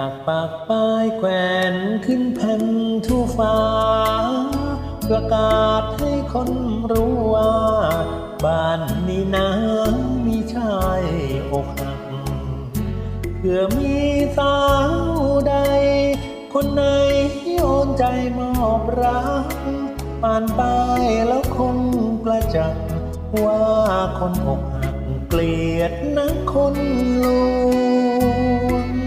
ากปากป้ายแขวนขึ้นแผ่นทั่วฟ้า ประกาศให้คนรู้ว่า บ้านนี้นะมีชายอกหักเพื่อมีสาวใด คนไหนโอนใจมอบรักผ่านไปแล้วคงประจักษ์ว่าคนอกหักเกลียดนักคนลวง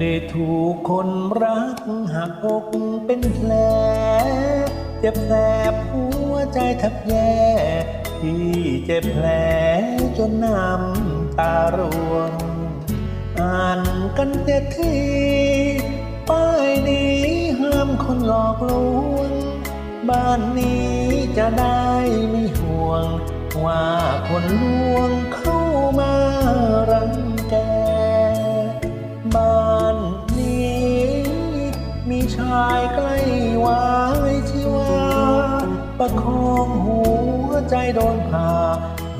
ได้ถูกคนรักหักอกเป็นแผลเจ็บแสบหัวใจแทบแย่ที่เจ็บแผลจนน้ำตาร่วง อ่านกันเสียทีป้ายนี้ห้ามคนหลอกลวง บ้านนี้จะได้ไม่ห่วง ว่าคนลวงเข้ามา ประคองหัวใจโดนผ่า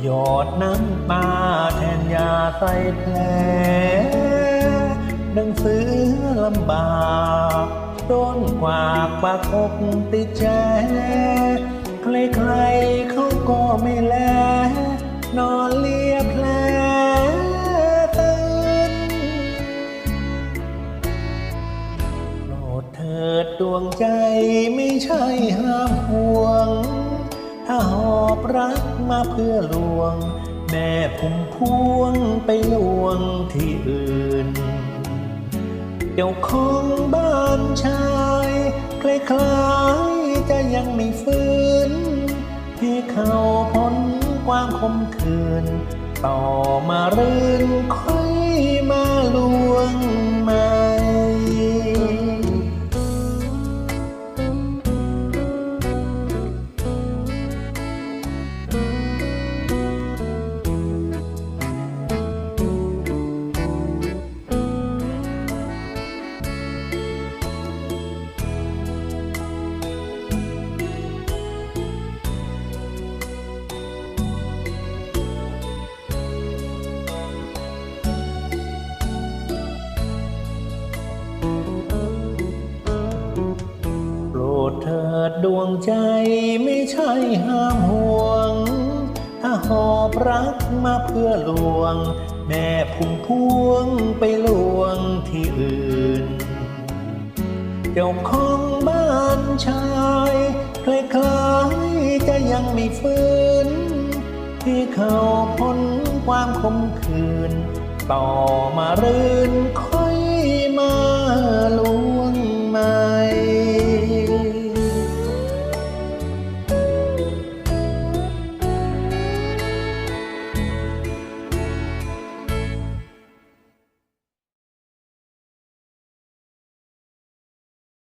หยอดน้ำตาแทนยาใส่แผลหนังสือลำบากโดนกวากปากอกติดแจใครๆเขาก็ไม่แล นอนเลียแผล เถิดดวงใจไม่ใช่ห้ามห่วง ถ้าหอบรักมาเพื่อลวง แม่พุ่มพวงไปลวงที่อื่น เจ้าของบ้านชายคล้ายๆจะยังไม่ฟื้น ให้เขาพ้นความคมคืน ต่อมารื่นค่อยมาลวงม่โดวงใจไม่ใช่ห้ามห่วง ถ้าหอบรักมาเพื่อลวง แม่พุ่มพวงไปลวงที่อื่น เจ้าของบ้านชายคล้ายๆจะยังไม่ฟื้น ที่เขาพ้นความคมคืน ต่อมารื่นค่อยมาลว